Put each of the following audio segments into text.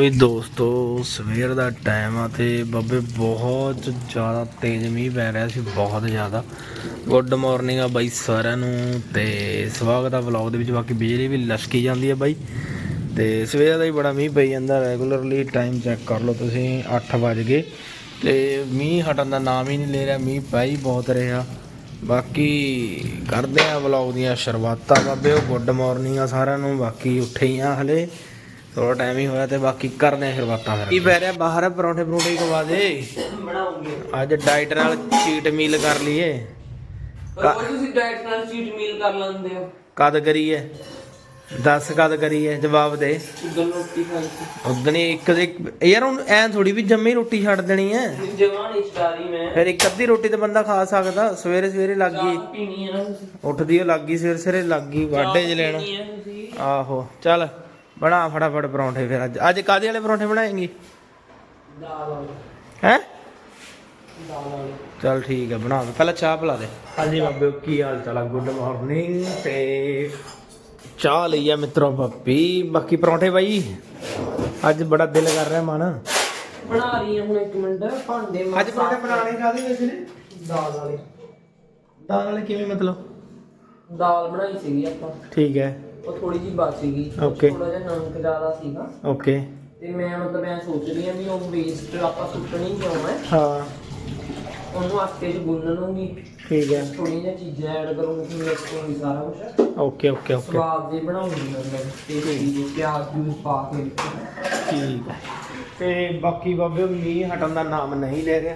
ਵੀ ਦੋਸਤੋ, ਸਵੇਰ ਦਾ ਟਾਈਮ ਆ ਤੇ ਬੱਬੇ ਬਹੁਤ ਜ਼ਿਆਦਾ ਤੇਜ਼ ਮੀਂਹ ਪੈ ਰਿਹਾ ਸੀ, ਬਹੁਤ ਜ਼ਿਆਦਾ। ਗੁੱਡ ਮਾਰਨਿੰਗ ਆ ਬਾਈ ਸਾਰਿਆਂ ਨੂੰ ਤੇ ਸਵਾਗਤ ਆ ਵਲੌਗ ਦੇ ਵਿੱਚ, ਬਾਕੀ ਬਿਜਲੀ ਵੀ ਲਸ਼ਕੀ ਜਾਂਦੀ ਆ ਬਾਈ। ਤੇ ਸਵੇਰ ਦਾ ਹੀ ਬੜਾ ਮੀਂਹ ਪਈ ਜਾਂਦਾ ਰੈਗੂਲਰਲੀ ਟਾਈਮ ਚੈੱਕ ਕਰ ਲਓ ਤੁਸੀਂ 8 ਵਜ ਗਏ। ਤੇ ਮੀਂਹ ਹਟਣ ਦਾ ਨਾਮ ਹੀ ਨਹੀਂ ਲੈ ਰਿਹਾ, ਮੀਂਹ ਪੈ ਹੀ ਬਹੁਤ ਰਿਹਾ। ਬਾਕੀ ਕਰਦੇ ਆ ਵਲੌਗ ਦੀਆਂ ਸ਼ੁਰੂਆਤਾਂ, ਬਾਬੇ ਗੁੱਡ ਮਾਰਨਿੰਗ ਆ ਸਾਰਿਆਂ ਨੂੰ, ਬਾਕੀ ਉੱਠੇ ਹੀ ਆ ਹਲੇ। ਥੋੜਾ ਟਾਈਮ ਹੀ ਹੋਇਆ ਤੇ ਬਾਕੀ ਕਰਦੇ ਆ ਸ਼ੁਰੂਆਤਾਂ ਫਿਰ। ਕੀ ਪੈ ਰਿਹਾ? ਬਾਹਰ ਪਰੌਂਠੇ ਪਰੌਂਠੇ ਖਵਾ ਦੇ। ਬਣਾਉਂਗੇ ਅੱਜ ਡਾਈਟ ਨਾਲ ਚੀਟ ਮੀਲ ਕਰ ਲਈਏ। ਪਰ ਤੁਸੀਂ ਡਾਈਟ ਨਾਲ ਚੀਟ ਮੀਲ ਕਰ ਲੈਂਦੇ ਹੋ। ਕਦ ਕਰੀਏ? ਦੱਸ ਕਦ ਕਰੀਏ? ਜਵਾਬ ਦੇ। ਉਦੋਂ ਰੋਟੀ ਇੱਕ ਇੱਕ ਯਾਰ ਹੁਣ ਐ ਥੋੜੀ ਵੀ ਜੰਮੀ ਰੋਟੀ ਛੱਡ ਦੇਣੀ ਐ ਮੈਂ। ਫਿਰ ਇੱਕ ਅੱਧੀ ਰੋਟੀ ਤੇ ਬੰਦਾ ਖਾ ਸਕਦਾ। ਸਵੇਰੇ ਸਵੇਰੇ ਲੱਗ ਗਈ। ਚਾਹ ਪੀਣੀ ਹੈ ਨਾ ਤੁਸੀਂ। ਉੱਠਦੀ ਉਹ ਲੱਗ ਗਈ ਸਵੇਰੇ ਸਵੇਰੇ ਲੱਗ ਗਈ ਵਾਢੇ 'ਚ ਲੈਣਾ। ਆਹੋ ਚੱਲ। ਬਣਾ ਫਟਾਫਟ ਪਰੌਂਠੇ ਫਿਰ ਅੱਜ। ਅੱਜ ਕਾਦੇ ਵਾਲੇ ਪਰੌਂਠੇ ਬਣਾਏਂਗੀ? ਦਾਲ ਵਾਲੇ ਹੈ? ਦਾਲ ਵਾਲੇ। ਚੱਲ ਠੀਕ ਹੈ ਬਣਾ ਦੇ। ਪਹਿਲਾਂ ਚਾਹ ਪਿਲਾ ਦੇ। ਹਾਂਜੀ ਬਾਬੇ ਕੀ ਹਾਲ ਚਾਲ ਆ? ਗੁੱਡ ਮਾਰਨਿੰਗ ਤੇ ਚਾਹ ਲਈ ਆ ਮਿੱਤਰੋ ਪੱਪੀ ਬਾਕੀ ਪਰੌਂਠੇ ਬਾਈ ਅੱਜ ਬੜਾ ਦਿਲ ਕਰ ਰਿਹਾ ਮਨ। ਬਣਾ ਰਹੀ ਹਾਂ ਹੁਣ ਇੱਕ ਮਿੰਟ ਭਾਂਡੇ ਮੈਂ ਅੱਜ ਪਰੌਂਠੇ ਬਣਾਣੇ ਕਾਦੇ ਵੈਸੇ ਨੇ? ਦਾਲ ਵਾਲੇ। ਦਾਲ ਵਾਲੇ ਕਿਵੇਂ ਮਤਲਬ? ਦਾਲ ਬਣਾਈ ਸੀਗੀ ਆਪਾਂ। ਠੀਕ ਹੈ। ਉਹ ਥੋੜੀ ਜੀ ਬਚ ਸੀਗੀ Okay. ਥੋੜਾ ਜਿਹਾ ਨਮਕ ਜ਼ਿਆਦਾ ਸੀਗਾ। ਓਕੇ ਤੇ ਮੈਂ ਮਤਲਬ ਐ ਸੋਚ ਰਹੀ ਹਾਂ ਵੀ ਉਹ ਵੇਸਟ ਆਪਾਂ ਸੁੱਟਣੀ ਕਿਉਂ ਹੈ? ਹਾਂ। ਉਹਨੂੰ ਆਟੇ 'ਚ ਗੁੰਨ ਲੂੰਗੀ। ਠੀਕ ਹੈ। ਥੋੜੀਆਂ ਜਿਹੀਆਂ ਚੀਜ਼ਾਂ ਐਡ ਕਰੂੰਗੀ ਮਿਕਸ ਕਰੂੰਗੀ ਸਾਰਾ ਕੁਝ ਓਕੇ ਓਕੇ ਓਕੇ ਸਵਾਦ ਦੇ ਬਣਾਉਂਗੀ ਮਤਲਬ ਟੇਸਟੀ ਜਿਹੇ ਪਿਆਜ਼ ਜੂਸ ਪਾ ਕੇ। ਠੀਕ ਹੈ। ਤੇ ਬਾਕੀ ਬਾਬੇ ਮੀਂਹ ਹਟਣ ਦਾ ਨਾਮ ਨਹੀਂ ਲੈ ਰਿਹਾ।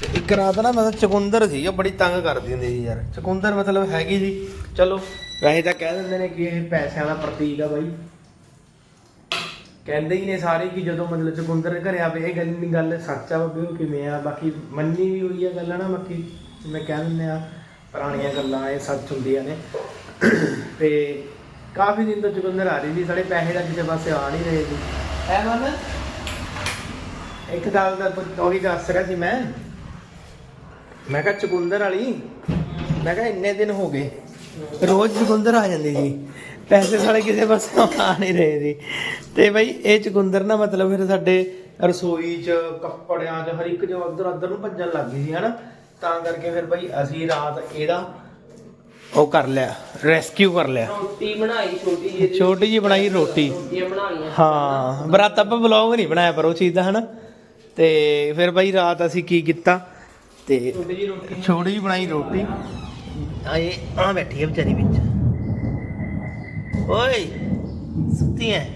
ਤੇ ਇੱਕ ਰਾਤ ਨਾ ਮਤਲਬ ਚਕੁੰਦਰ ਸੀ ਉਹ ਬੜੀ ਤੰਗ ਕਰਦੀ ਹੁੰਦੀ ਸੀ ਯਾਰ। ਚਕੁੰਦਰ ਮਤਲਬ ਹੈਗੀ ਜੀ ਚਲੋ ਵੈਸੇ ਤਾਂ ਕਹਿ ਦਿੰਦੇ ਨੇ ਕਿ ਇਹ ਪੈਸਿਆਂ ਦਾ ਪ੍ਰਤੀਕ ਆ ਬਾਈ। ਕਹਿੰਦੇ ਹੀ ਨੇ ਸਾਰੇ ਕਿ ਜਦੋਂ ਮਤਲਬ ਚਕੁੰਦਰ ਘਰੇ ਆਵੇ, ਇਹ ਗੱਲ ਨਹੀਂ, ਗੱਲ ਸੱਚ ਆ ਬਾਬੇ, ਉਹ ਕਿਵੇਂ ਆ? ਬਾਕੀ ਮੰਨੀ ਵੀ ਹੋਈ ਆ ਗੱਲ ਨਾ ਬਾਕੀ ਜਿਵੇਂ ਕਹਿ ਦਿੰਦੇ ਆ, ਪੁਰਾਣੀਆਂ ਗੱਲਾਂ ਇਹ ਸੱਚ ਹੁੰਦੀਆਂ ਨੇ। ਤੇ ਕਾਫੀ ਦਿਨ ਤੋਂ ਚੁਕੰਦਰ ਆ ਰਹੀ ਸੀ, ਸਾਡੇ ਪੈਸੇ ਦਾ ਕਿਸੇ ਪਾਸੇ ਆ ਨਹੀਂ ਰਹੇ ਸੀ। ਐ ਮਨ? ਇੱਕ ਗੱਲ ਦਾ ਉਹੀ ਦੱਸ ਰਿਹਾ ਸੀ ਮੈਂ। ਮੈਂ ਕਿਹਾ ਚੁਕੰਦਰ ਵਾਲੀ, ਮੈਂ ਕਿਹਾ ਇੰਨੇ ਦਿਨ ਹੋ ਗਏ। ਰੋਜ਼ ਚੁਕੰਦਰ ਆ ਜਾਂਦੀ ਸੀ ਪੈਸੇ ਸਾਲੇ ਕਿਸੇ ਪਾਸੇ ਆ ਨਹੀਂ ਰਹੇ ਸੀ ਤੇ ਬਈ ਇਹ ਚੁਕੰਦਰ ਨਾ ਮਤਲਬ ਫਿਰ ਸਾਡੇ ਰਸੋਈ 'ਚ ਕੱਪੜਿਆਂ 'ਚ ਹਰ ਇੱਕ ਜੋ ਉਧਰ ਉਧਰ ਨੂੰ ਭੱਜਣ ਲੱਗ ਗਈ ਸੀ ਹਨਾ? ਤਾਂ ਕਰਕੇ ਫਿਰ ਬਈ ਅਸੀਂ ਰਾਤ ਇਹਦਾ ਉਹ ਕਰ ਲਿਆ ਰੈਸਕਿਊ ਕਰ ਲਿਆ। ਰੋਟੀ ਬਣਾਈ ਛੋਟੀ ਜਿਹੀ ਛੋਟੀ ਜੀ ਬਣਾਈ ਰੋਟੀ। ਰੋਟੀਆਂ ਬਣਾਈਆਂ। ਹਾਂ ਬਰਾਤ ਆਪਾਂ ਵਲੌਗ ਨਹੀਂ ਬਣਾਇਆ ਪਰ ਉਹ ਚੀਜ਼ ਦਾ ਹਨਾ? ਤੇ ਫਿਰ ਬਈ ਰਾਤ ਅਸੀਂ ਕੀ ਕੀਤਾ ਤੇ ਛੋਟੀ ਜਿਹੀ ਜੀ ਬਣਾਈ ਰੋਟੀ। ਆ ਇਹ ਆ ਬੈਠੀ ਹੈ ਵਿਚਾਰੀ ਵਿੱਚ। ਓਏ ਸੁੱਤੀ ਹੈ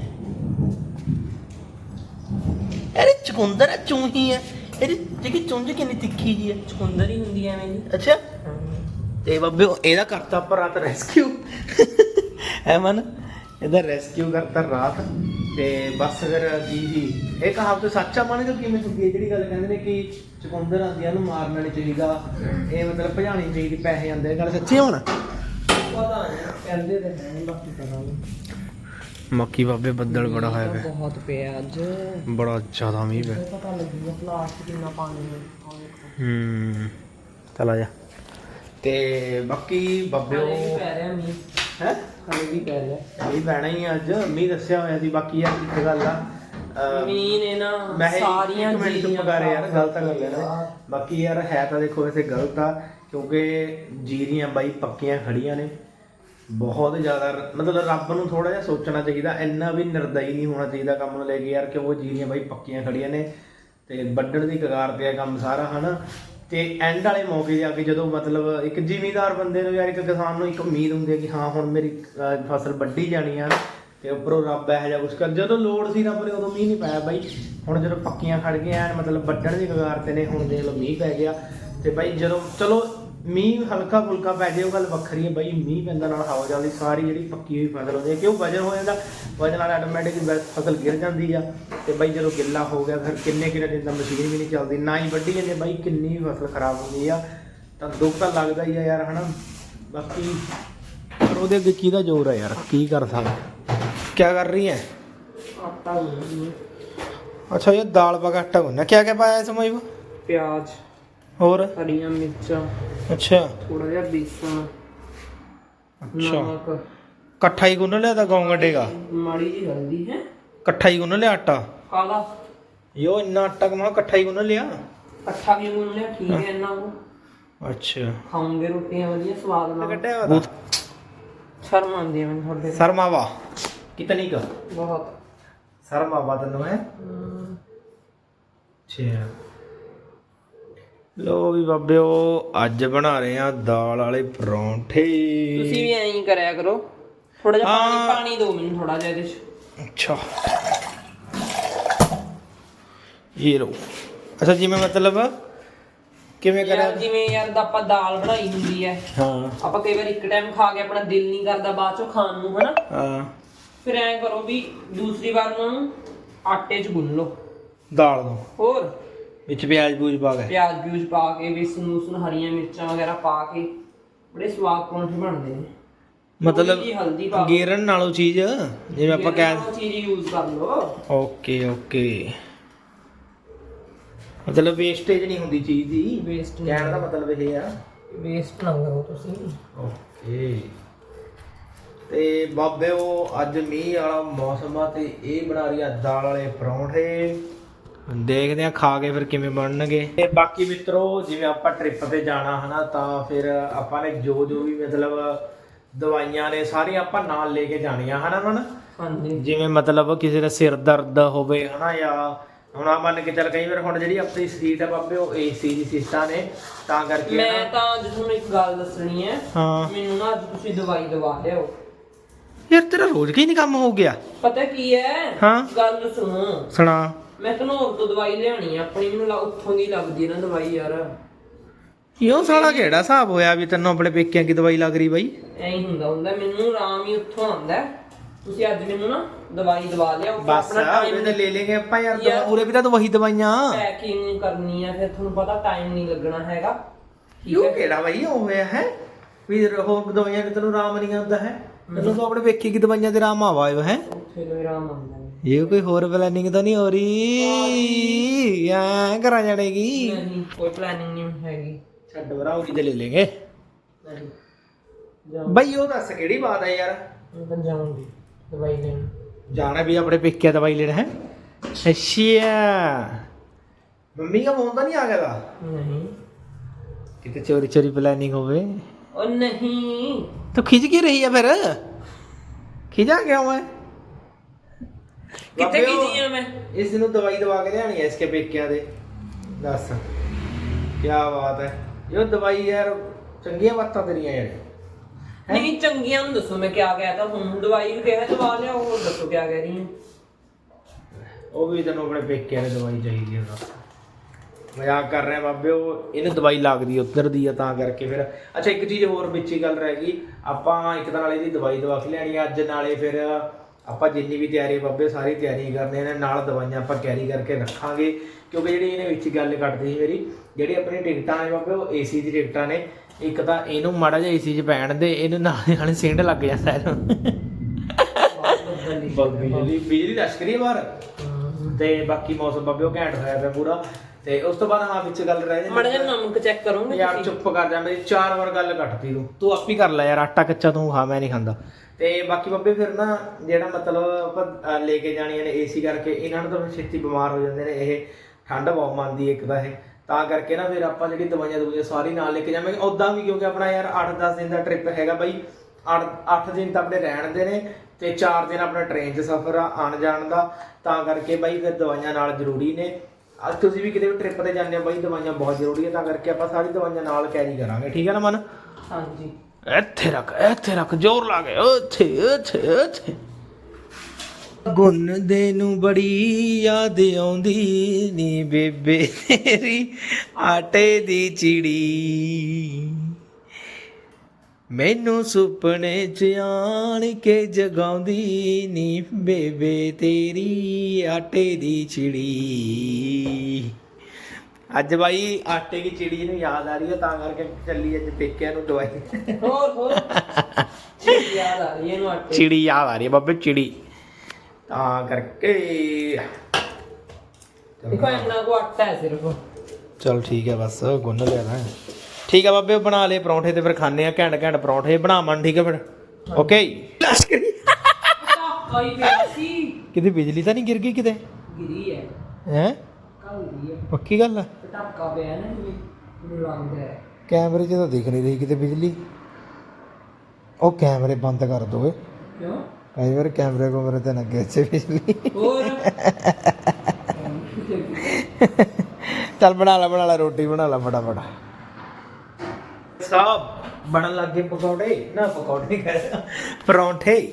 ਅਰੇ ਚੁਕੰਦਰ ਚੂਹੀ ਹੈ ਇਹਦੀ ਜਿਹੜੀ ਚੁੰਝ ਕਿੰਨੀ ਤਿੱਖੀ ਜੀ ਹੈ ਚੁਕੰਦਰ ਹੀ ਹੁੰਦੀ ਐ ਐਵੇਂ ਦੀ ਅੱਛਾ। ਤੇ ਬੱਬੇ ਇਹਦਾ ਕਰਤਾ ਆਪਾਂ ਰਾਤ ਰੈਸਕਿਊ ਹੈ ਮਨ ਇਹਦਾ ਰੈਸਕਿਊ ਕਰਤਾ ਰਾਤ। ਤੇ ਬਸ ਫਿਰ ਜੀ ਜੀ ਇਹ ਕਹਾਵਤ ਸੱਚਾ ਮਨ ਜੋ ਕਿਵੇਂ ਹੁੰਦੀ ਹੈ? ਜਿਹੜੀ ਗੱਲ ਕਹਿੰਦੇ ਨੇ ਕਿ ਚੁਕੰਦਰ ਆਂਦੀਆਂ ਨੂੰ ਮਾਰਨਾ ਨਹੀਂ ਚਾਹੀਦਾ ਇਹ ਮਤਲਬ ਭਜਾਣੀ ਚਾਹੀਦੀ ਪੈਸੇ ਆਂਦੇ ਗੱਲ ਸੱਚੀ ਹੋਣ? ਪਤਾ ਨਹੀਂ ਕਹਿੰਦੇ ਤੇ ਹੈ ਬਾਕੀ ਪਤਾ ਨਹੀਂ। ਮੱਕੀ ਬਾਬੇ ਬੱਦਲ ਬੜਾ ਹੋਇਆ ਪਿਆ। ਬਹੁਤ ਪਿਆ ਅੱਜ। ਬੜਾ ਜ਼ਿਆਦਾ ਮੀਂਹ ਪਿਆ। ਪਤਾ ਲੱਗੂਗਾ ਪਲਾਸਟਿਕ ਕਿੰਨਾ ਪਾਣੀ ਵਿੱਚ ਹੂੰ ਚਲ ਆ ਜਾ। ਤੇ ਬਾਕੀ ਬਾਬੇ ਹਲੇ ਵੀ ਉਹ ਪੈ ਰਿਹਾ ਮੀਂਹ। ਹੈ? ਹਲੇ ਵੀ ਪੈ ਰਿਹਾ ਮੀਂਹ ਪੈਣਾ ਹੀ ਆ ਅੱਜ ਮੀਂਹ ਦੱਸਿਆ ਹੋਇਆ ਸੀ ਬਾਕੀ ਯਾਰ ਇੱਕ ਗੱਲ ਆ ਅਹ, ਨੇ ਨਾ ਮੈਂ ਸਾਰੀਆਂ ਇੱਕ ਮਿੰਟ ਚੁੱਪ ਕਰ ਯਾਰ ਗਲਤ ਕਰ ਲੈਣਾ ਬਾਕੀ ਯਾਰ ਹੈ ਤਾਂ ਦੇਖੋ ਵੈਸੇ ਗਲਤ ਆ ਕਿਉਂਕਿ ਜੀਰੀਆਂ ਬਾਈ ਪੱਕੀਆਂ ਖੜੀਆਂ ਨੇ। ਬਹੁਤ ਜ਼ਿਆਦਾ ਰ- ਮਤਲਬ ਰੱਬ ਨੂੰ ਥੋੜਾ ਜਿਹਾ ਸੋਚਣਾ ਚਾਹੀਦਾ ਇੰਨਾ ਵੀ ਨਿਰਦਈ ਨਹੀਂ ਹੋਣਾ ਚਾਹੀਦਾ ਕੰਮ ਨੂੰ ਲੈ ਕੇ ਯਾਰ ਕਿ ਉਹ ਜੀਰੀਆਂ ਬਾਈ ਪੱਕੀਆਂ ਖੜੀਆਂ ਨੇ। ਤੇ ਵੱਢਣ ਦੀ ਕਗਾਰ ਤੇ ਆ ਕੰਮ ਸਾਰਾ ਹਨਾ? ਤੇ ਐਂਡ ਵਾਲੇ ਮੌਕੇ ਤੇ ਆ ਕੇ ਜਦੋਂ ਮਤਲਬ ਇੱਕ ਜ਼ਿਮੀਦਾਰ ਬੰਦੇ ਨੂੰ ਯਾਰ ਇੱਕ ਕਿਸਾਨ ਨੂੰ ਇੱਕ ਉਮੀਦ ਹੁੰਦੀ ਹੈ ਕਿ ਹਾਂ ਹੁਣ ਮੇਰੀ ਅਹ, ਫਸਲ ਵੱਢੀ ਜਾਣੀ ਆ ਤੇ ਉੱਪਰੋਂ ਰੱਬ ਇਹੋ ਜਿਹਾ ਕੁਛ ਕਰ ਜਦੋਂ ਲੋੜ ਸੀ ਰੱਬ ਨੇ ਉਦੋਂ ਮੀਂਹ ਨਹੀਂ ਪਾਇਆ ਬਾਈ। ਹੁਣ ਜਦੋਂ ਪੱਕੀਆਂ ਖੜ ਗਈਆਂ ਐਨ ਮਤਲਬ ਵੱਢਣ ਦੀ ਕਗਾਰ ਤੇ ਨੇ ਹੁਣ ਦੇਖ ਲਓ ਮੀਂਹ ਪੈ ਗਿਆ। ਤੇ ਬਾਈ ਜਦੋਂ ਚਲੋ ਮੀਂਹ ਹਲਕਾ ਫੁਲਕਾ ਪੈ ਜਾਏ ਉਹ ਗੱਲ ਵੱਖਰੀ ਹੈ ਬਾਈ ਮੀਂਹ ਪੈਂਦਾ ਨਾਲ ਹਵਾ ਚੱਲਦੀ ਸਾਰੀ ਜਿਹੜੀ ਪੱਕੀ ਹੋਈ ਫਸਲ ਹੁੰਦੀ ਹੈ ਕਿਉਂ ਵਜਨ ਹੋ ਜਾਂਦਾ? ਵਜਨ ਨਾਲ ਆਟੋਮੈਟਿਕ ਫਸਲ ਗਿਰ ਜਾਂਦੀ ਆ। ਤੇ ਬਾਈ ਜਦੋਂ ਗਿੱਲਾ ਹੋ ਗਿਆ ਫਿਰ ਕਿੰਨੇ ਕਿੰਨੇ ਦਿਨ ਦਾ ਮਸ਼ੀਨ ਵੀ ਨਹੀਂ ਚੱਲਦੀ ਨਾ ਹੀ ਵੱਢੀ ਜਾਂਦੇ ਬਾਈ ਕਿੰਨੀ ਵੀ ਫਸਲ ਖਰਾਬ ਹੁੰਦੀ ਆ। ਤਾਂ ਦੁੱਖ ਤਾਂ ਲੱਗਦਾ ਹੀ ਆ ਯਾਰ ਹਨਾ? ਬਾਕੀ ਪਰ ਉਹਦੇ ਅੱਗੇ ਕਿਹਦਾ ਜ਼ੋਰ ਆ ਯਾਰ? ਕੀ ਕਰ ਸਕਦਾ? ਕੀ ਕਰ ਰਹੀ ਹੈ? ਆਟਾ ਗੁੰਨ ਅੱਛਾ ਇਹ ਦਾਲ ਕੇ ਆਟਾ ਗੁੰਨਿਆ। ਕੀ ਕੀ ਪਾਇਆ ਇਸ ਵਿੱਚ ਪਿਆਜ਼ ਹੋਰ? ਹਰੀਆਂ ਮਿਰਚਾਂ। ਅੱਛਾ। ਥੋੜਾ ਜਿਹਾ ਬੇਸਣ ਅੱਛਾ। ਨਮਕ। ਇਕੱਠਾ ਹੀ ਗੁੰਨ ਲਿਆ ਤਾਂ ਗਾਉਂ ਗੱਡੇਗਾ ਮਾੜੀ ਜਿਹੀ ਹਲਦੀ ਹੈ। ਇਕੱਠਾ ਹੀ ਗੁੰਨ ਲਿਆ ਆਟਾ? ਕਾਲਾ ਯੋ ਇੰਨਾ ਆਟਾ ਕਮਾ ਇਕੱਠਾ ਹੀ ਗੁੰਨ ਲਿਆ। ਇਕੱਠਾ ਵੀ ਗੁੰਨ ਲਿਆ ਠੀਕ ਹੈ ਇਹਨਾਂ ਨੂੰ ਅੱਛਾ। ਖਾਉਂਗੇ ਰੋਟੀਆਂ ਵਧੀਆ ਸਵਾਦ ਨਾਲ। ਕੱਢਿਆ ਵਾ ਸ਼ਰਮ ਆਉਂਦੀ ਹੈ ਮੈਨੂੰ ਤੁਹਾਡੇ ਤੋਂ। ਸਰਮਾਵਾ। ਕਿਤਨੀ ਕ ਬਹੁਤ। ਸਰਮਾਵਾ ਤੈਨੂੰ ਹੈ। ਹਮ, ਅੱਛਾ। ਲੋ ਵੀ ਬਾਬਿਓ ਅੱਜ ਬਣਾ ਰਹੇ ਆ ਦਾਲ ਵਾਲੇ ਪਰੌਂਠੇ। ਤੁਸੀਂ ਵੀ ਐਂ ਹੀ ਕਰਿਆ ਕਰੋ। ਥੋੜਾ ਜਿਹਾ। ਪਾਣੀ ਪਾਣੀ ਦਿਓ ਮੈਨੂੰ ਥੋੜਾ ਜਿਹਾ ਇਹਦੇ ਚ। ਅੱਛਾ। ਇਹ ਲੋ ਅੱਛਾ ਜਿਵੇਂ ਮਤਲਬ ਕਿਵੇਂ ਕਰਿਆ? ਜਿਵੇਂ ਯਾਰ ਦਾ ਆਪਾਂ ਦਾਲ ਬਣਾਈ ਹੁੰਦੀ ਹੈ। ਹਾਂ। ਆਪਾਂ ਕਈ ਵਾਰ ਇੱਕ ਟਾਈਮ ਖਾ ਕੇ ਆਪਣਾ ਦਿਲ ਨਹੀਂ ਕਰਦਾ ਬਾਅਦ ਚੋਂ ਖਾਣ ਨੂੰ ਹਨਾ? ਹਾਂ। ਫਿਰ ਐਂ ਕਰੋ ਵੀ ਦੂਸਰੀ ਵਾਰ ਨੂੰ ਆਟੇ 'ਚ ਗੁੰਨ ਲਓ। ਦਾਲ ਨੂੰ। ਹੋਰ। ਵਿੱਚ ਪਿਆਜ਼ ਪੂਜ ਪਾ ਕੇ। ਪਿਆਜ਼ ਪਿਊਜ਼ ਪਾ ਕੇ ਵੇਸਣ ਨੂਸਨ ਹਰੀਆਂ ਮਿਰਚਾਂ ਵਗੈਰਾ ਪਾ ਕੇ ਬੜੇ ਸਵਾਦ ਪਰੌਂਠੇ ਬਣਦੇ ਨੇ। ਮਤਲਬ ਥੋੜ੍ਹੀ ਜਿਹੀ ਹਲਦੀ ਪਾ ਗੇਰਨ ਨਾਲੋਂ ਚੀਜ਼ ਜਿਵੇਂ ਆਪਾਂ ਕਹਿ ਚੀਜ਼ ਯੂਜ਼ ਕਰ ਲਓ। Okay okay. ਮਤਲਬ ਵੇਸਟੇਜ ਨਹੀਂ ਹੁੰਦੀ ਚੀਜ਼ ਦੀ। ਵੇਸਟ ਕਹਿਣ ਦਾ ਮਤਲਬ ਇਹ ਆ। ਵੇਸਟ ਨਾ ਕਰੋ ਤੁਸੀਂ। ਓਕੇ। ਤੇ ਬਾਬੇ ਉਹ ਅੱਜ ਮੀਂਹ ਵਾਲਾ ਮੌਸਮ ਆ ਤੇ ਇਹ ਬਣਾ ਰਹੀ ਆ ਦਾਲ ਵਾਲੇ ਪਰੌਂਠੇ। ਦੇਖਦੇ ਆ ਖਾ ਕੇ ਫਿਰ ਕਿਵੇਂ ਬਣਨਗੇ। ਤੇ ਬਾਕੀ ਮਿੱਤਰੋ ਜਿਵੇਂ ਆਪਾਂ ਟ੍ਰਿਪ ਤੇ ਜਾਣਾ ਹਨਾ ਤਾਂ ਫਿਰ ਆਪਾਂ ਨੇ ਜੋ ਜੋ ਵੀ ਮਤਲਬ ਦਵਾਈਆਂ ਨੇ ਸਾਰੀਆਂ ਆਪਾਂ ਨਾਲ ਲੈ ਕੇ ਜਾਣੀਆਂ ਹਨਾ ਮਨ ਹਾਂਜੀ। ਜਿਵੇਂ ਮਤਲਬ ਕਿਸੇ ਦਾ ਸਿਰ ਦਰਦ ਹੋਵੇ ਹਨਾ ਜਾਂ ਹੁਣ ਆ ਮੰਨ ਕੇ ਚੱਲ ਕਈ ਵਾਰ ਹੁਣ ਜਿਹੜੀ ਆਪਣੀ ਸੀਟ ਆ ਬਾਬੇ ਉਹ ਏਸੀ ਦੀ ਸੀਟਾਂ ਨੇ ਤਾਂ ਕਰਕੇ ਮੈਂ ਤਾਂ ਅੱਜ ਤੁਹਾਨੂੰ ਇੱਕ ਗੱਲ ਦੱਸਣੀ ਹੈ। ਹਾਂ। ਮੈਨੂੰ ਨਾ ਅੱਜ ਤੁਸੀਂ ਦਵਾਈ ਦਵਾ ਲਿਓ। ਯਾਰ ਤੇਰਾ ਰੋਜ਼ ਕੀ ਨਹੀਂ ਕੰਮ ਹੋ ਗਿਆ? ਪਤਾ ਕੀ ਹੈ? ਹਾਂ। ਗੱਲ ਸੁਣੋ। ਸੁਣਾ। ਮੈਂ ਘਨੌਰ ਤੋਂ ਦਵਾਈ ਲਿਆਣੀ ਆ ਆਪਣੀ ਮੈਨੂੰ ਲੱਗ- ਉੱਥੋਂ ਦੀ ਲੱਗਦੀ ਨਾ ਦਵਾਈ ਯਾਰ। ਯੋ ਸਾਲਾ ਕਿਹੜਾ ਹਿਸਾਬ ਹੋਇਆ ਵੀ ਤੈਨੂੰ ਆਪਣੇ ਪੇਕਿਆਂ ਕੀ ਦਵਾਈ ਲੱਗ ਰਹੀ ਬਾਈ? ਐਂ ਹੀ ਹੁੰਦਾ ਹੁੰਦਾ ਮੈਨੂੰ ਆਰਾਮ ਹੀ ਉੱਥੋਂ ਆਉਂਦਾ ਹੈ। ਤੁਸੀਂ ਅੱਜ ਮੈਨੂੰ ਨਾ ਦਵਾਈ ਦਵਾ ਲਿਆਓ ਫਿਰ ਤੇ ਲੈ ਲੇਗੇ ਆਪਾਂ ਯਾਰ ਯਾਰ। ਉਰੇ ਵੀ ਤਾਂ ਤੂੰ ਵਹੀ ਦਵਾਈਆਂ। ਪੈਕਿੰਗ ਕਰਨੀ ਹੈ ਫਿਰ ਤੁਹਾਨੂੰ ਪਤਾ ਟਾਈਮ ਨਹੀਂ ਲੱਗਣਾ ਹੈਗਾ। ਠੀਕ ਹੈ। ਕਿਹੜਾ ਬਾਈ ਉਹ ਹੋਇਆ ਹੈ ਵੀ ਹੋਰ ਦਵਾਈਆਂ ਤੇ ਤੈਨੂੰ ਆਰਾਮ ਨਹੀਂ ਆਉਂਦਾ ਹੈ। ਤੈਨੂੰ ਤਾਂ ਆਪਣੇ ਪੇਕੇ ਕੀ ਦਵਾਈਆਂ ਤੇ ਆਰਾਮ ਆਵਾ ਹੈ। ਉੱਥੇ ਤੋਂ ਆਰਾਮ ਆਉਂਦਾ ਹੈ। ਇਹ ਕੋਈ ਹੋਰ ਪਲੈਨਿੰਗ ਤਾਂ ਨਹੀਂ ਹੋ ਰਹੀ? ਐ ਕਰਾ ਜਾਣੇਗੀ ਨਹੀਂ ਕੋਈ ਪਲੈਨਿੰਗ ਨਹੀਂ ਹੈਗੀ। ਛੱਡ ਵਰਾ ਉਰੀ ਤੇ ਲੈ ਲੇਗੇ ਬਾਈ ਉਹ ਦੱਸ ਕਿਹੜੀ ਬਾਤ ਹੈ ਯਾਰ? ਮੈਂ ਜਾਊਂਗੀ ਦਵਾਈ ਲੈਣ। ਜਾਣਾ ਵੀ ਆਪਣੇ ਪੇਕਿਆਂ ਦਵਾਈ ਲੈਣਾ ਹੈ? ਅੱਛਾ ਮੰਮੀ ਦਾ ਫੋਨ ਤਾਂ ਨਹੀਂ ਆ ਗਿਆ ਦਾ? ਨਹੀਂ। ਕਿਤੇ ਚੋਰੀ ਚੋਰੀ ਪਲੈਨਿੰਗ ਹੋਵੇ। ਉਹ ਨਹੀਂ। ਤੂੰ ਖਿੱਚ ਕੀ ਰਹੀ ਆ ਫਿਰ? ਖਿਜਾ ਕਿਉਂ ਹੈ ਕਿੱਥੇ ਕੀ ਆ ਮੈਂ? ਇਸ ਨੂੰ ਦਵਾਈ ਦਵਾ ਕੇ ਲਿਆਣੀ ਹੈ ਇਸਕੇ ਪੇਕਿਆਂ ਦੇ। ਦੱਸ। ਕੀ ਬਾਤ ਹੈ। ਇਹ ਦਵਾਈ ਯਾਰ ਚੰਗੀਆਂ ਬਾਤਾਂ ਤੇਰੀਆਂ ਯਾਰ। ਨਹੀਂ ਚੰਗੀਆਂ ਨੂੰ ਦੱਸੋ ਮੈਂ ਕਿਆ ਕਹਿ ਤਾ ਹੁਣ ਦਵਾਈ ਨੂੰ ਕਿਹਾ ਦਵਾ ਲਿਆ ਹੋਰ ਦੱਸੋ ਕਿਆ ਕਹਿ ਰਹੀ ਹਾਂ ਉਹ ਵੀ ਤੈਨੂੰ ਆਪਣੇ ਪੇਕਿਆਂ ਦੀ ਦਵਾਈ ਚਾਹੀਦੀ ਹੈ ਦੱਸ। ਮਜ਼ਾਕ ਕਰ ਰਹੇ ਬਾਬੇ ਉਹ ਇਹਨੂੰ ਦਵਾਈ ਲੱਗਦੀ ਉੱਧਰ ਦੀ ਆ ਤਾਂ ਕਰਕੇ ਫਿਰ। ਅੱਛਾ ਇੱਕ ਚੀਜ਼ ਹੋਰ ਵਿੱਚ ਹੀ ਗੱਲ ਰਹਿ ਗਈ। ਆਪਾਂ ਇੱਕ ਤਾਂ ਨਾਲ ਇਹਦੀ ਦਵਾਈ ਦਵਾ ਕੇ ਲਿਆਣੀ ਆ ਅੱਜ ਨਾਲੇ ਫਿਰ ਆਪਾਂ ਜਿੰਨੀ ਵੀ ਤਿਆਰੀ ਬਾਬੇ ਸਾਰੀ ਤਿਆਰੀ ਕਰਨੇ ਨੇ ਨਾਲ ਦਵਾਈਆਂ ਆਪਾਂ ਕੈਰੀ ਕਰਕੇ ਰੱਖਾਂਗੇ। ਕਿਉਂਕਿ ਜਿਹੜੀ ਇਹਨੇ ਵਿੱਚ ਗੱਲ ਕੱਟਦੀ ਸੀ ਮੇਰੀ ਜਿਹੜੀ ਆਪਣੀ ਟਿਕਟਾਂ ਨੇ ਬਾਬੇ ਉਹ ਏਸੀ ਦੀ ਟਿਕਟਾਂ ਨੇ। ਇੱਕ ਤਾਂ ਇਹਨੂੰ ਮਾੜਾ ਜਿਹਾ ਏਸੀ 'ਚ ਪੈਣ ਦੇ ਇਹਨੂੰ ਨਾਲ ਨਾਲ ਸਿੰਡ ਲੱਗ ਜਾਂਦਾ ਇਹਨੂੰ। ਬਿਜਲੀ ਬਿਜਲੀ ਲਸ਼ਕਰੀ ਬਾਹਰ? ਤੇ ਬਾਕੀ ਮੌਸਮ ਬਾਬੇ ਉਹ ਘੈਂਟ ਹੋਇਆ ਪਿਆ ਪੂਰਾ। ਤੇ ਉਸ ਤੋਂ ਬਾਅਦ ਹਾਂ ਵਿੱਚ ਗੱਲ ਰਹਿ ਜਾਂਦੀ ਮੜਾ ਜਿਹਾ ਨਮਕ ਚੈੱਕ ਕਰੋਗੇ ਯਾਰ ਚੁੱਪ ਕਰ ਜਾ ਮੇਰੀ ਚਾਰ ਵਾਰ ਗੱਲ ਕੱਟਦੀ ਤੂੰ। ਤੂੰ ਆਪ ਹੀ ਕਰ ਲੈ ਯਾਰ ਆਟਾ ਕੱਚਾ ਤੂੰ ਖਾ ਮੈਂ ਨਹੀਂ ਖਾਂਦਾ। ਤੇ ਬਾਕੀ ਬੱਬੇ ਫਿਰ ਨਾ ਜਿਹੜਾ ਮਤਲਬ ਆਪਾਂ ਲੈ ਕੇ ਜਾਣੀਆਂ ਨੇ ਏਸੀ ਕਰਕੇ, ਇਹਨਾਂ ਨੂੰ ਤਾਂ ਫਿਰ ਛੇਤੀ ਬਿਮਾਰ ਹੋ ਜਾਂਦੇ ਨੇ, ਇਹ ਠੰਡ ਬਹੁਤ ਮੰਨਦੀ ਇੱਕ ਤਾਂ ਇਹ। ਤਾਂ ਕਰਕੇ ਨਾ ਫਿਰ ਆਪਾਂ ਜਿਹੜੀ ਦਵਾਈਆਂ ਦਵਾਈਆਂ ਸਾਰੀ ਨਾਲ ਲੈ ਕੇ ਜਾਵਾਂਗੇ। ਉਦਾਂ ਵੀ ਕਿਉਂਕਿ ਆਪਣਾ ਯਾਰ 8-10 ਦਿਨ ਦਾ ਟ੍ਰਿਪ ਹੈਗਾ ਬਾਈ 8 ਦਿਨ ਤਾਂ ਆਪਣੇ ਰਹਿਣ ਦੇ ਨੇ ਤੇ 4 ਦਿਨ ਆਪਣਾ ਟ੍ਰੇਨ 'ਚ ਸਫ਼ਰ ਆ ਆਣ ਜਾਣ ਦਾ। ਤਾਂ ਕਰਕੇ ਬਾਈ ਫਿਰ ਦਵਾਈਆਂ ਨਾਲ ਜ਼ਰੂਰੀ ਨੇ। ਅੱਜ ਤੁਸੀਂ ਵੀ ਕਿਤੇ ਵੀ ਟ੍ਰਿਪ ਤੇ ਜਾਂਦੇ ਹੋ ਬਾਈ, ਦਵਾਈਆਂ ਬਹੁਤ ਜ਼ਰੂਰੀ ਹੈ ਤਾਂ ਕਰਕੇ ਆਪਾਂ ਸਾਰੀ ਦਵਾਈਆਂ ਨਾਲ ਕੈਰੀ ਕਰਾਂਗੇ। ਠੀਕ ਹੈ ਨਾ ਮਨ? ਹਾਂਜੀ। ਇੱਥੇ ਰੱਖ ਇੱਥੇ ਰੱਖ, ਜ਼ੋਰ ਲਾ ਕੇ, ਉੱਥੇ ਉੱਥੇ ਉੱਥੇ। ਗੁੰਨ ਦੇ ਨੂੰ ਬੜੀ ਯਾਦ ਆਉਂਦੀ ਨੀ ਬੇਬੇ ਤੇਰੀ, ਆਟੇ ਦੀ ਚਿੜੀ। ਮੈਨੂੰ ਸੁਪਨੇ ਚ ਆਣ ਕੇ ਜਗਾਉਂਦੀ ਨੀ ਬੇਬੇ ਤੇਰੀ, ਆਟੇ ਦੀ ਚਿੜੀ। ਅੱਜ ਬਾਈ ਆਟੇ ਦੀ ਚਿੜੀ ਨੂੰ ਯਾਦ ਆ ਰਹੀ ਹੈ ਤਾਂ ਕਰਕੇ ਚੱਲੀ ਅੱਜ ਪੇਕਿਆਂ ਨੂੰ ਦਵਾਈ। ਹੋਰ ਹੋਰ। ਚੀਜ਼ ਯਾਦ ਆ ਰਹੀ ਹੈ ਇਹਨੂੰ ਆਟੇ ਚਿੜੀ ਯਾਦ ਆ ਰਹੀ ਹੈ ਬਾਬੇ ਚਿੜੀ। ਤਾਂ ਕਰਕੇ ਦੇਖੋ ਇੰਨਾ ਕੋ ਆਟਾ ਹੈ ਸਿਰਫ। ਚਲ ਠੀਕ ਹੈ ਬਸ ਗੁੰਨ ਲਿਆ ਨਾ ਠੀਕ ਹੈ ਬਾਬੇ ਬਣਾ ਲਏ ਪਰੌਂਠੇ ਤੇ ਫਿਰ ਖਾਣੇ ਆ ਘੈਂਟ ਘੈਂਟ ਪਰੌਂਠੇ। ਬਣਾਵਣ ਠੀਕ ਹੈ ਫਿਰ? ਓਕੇ ਕੋਈ ਕਿਤੇ ਬਿਜਲੀ ਤਾਂ ਨਹੀਂ ਗਿਰ ਗਈ ਕਿਤੇ? ਗਿਰੀ ਹੈ। ਹੈ? ਗਿਰੀ ਹੈ। ਪੱਕੀ ਗੱਲ ਆ? ਪਟਾਕਾ ਪਿਆ ਨਾ ਜਿਵੇਂ ਮੈਨੂੰ ਲੱਗਦਾ ਹੈ। ਕੈਮਰੇ 'ਚ ਤਾਂ ਦਿਖ ਨਹੀਂ ਰਹੀ ਕਿਤੇ ਬਿਜਲੀ। ਉਹ ਕੈਮਰੇ ਬੰਦ ਕਰ ਦੋ ਓਏ। ਕਿਉਂ? ਕਈ ਵਾਰ ਕੈਮਰੇ ਕੋਮਰੇ ਤੇ ਲੱਗੇ ਇੱਥੇ ਬਿਜਲੀ। ਹੋਰ? ਚੱਲ ਬਣਾ ਲੈ ਬਣਾ ਲੈ ਰੋਟੀ ਬਣਾ ਲੈ ਫਟਾਫਟ। ਸਭ ਬਣਨ ਲੱਗੇ ਪਕੌੜੇ। ਨਾ ਪਕੌੜੇ ਕਰ ਪਰੌਂਠੇ।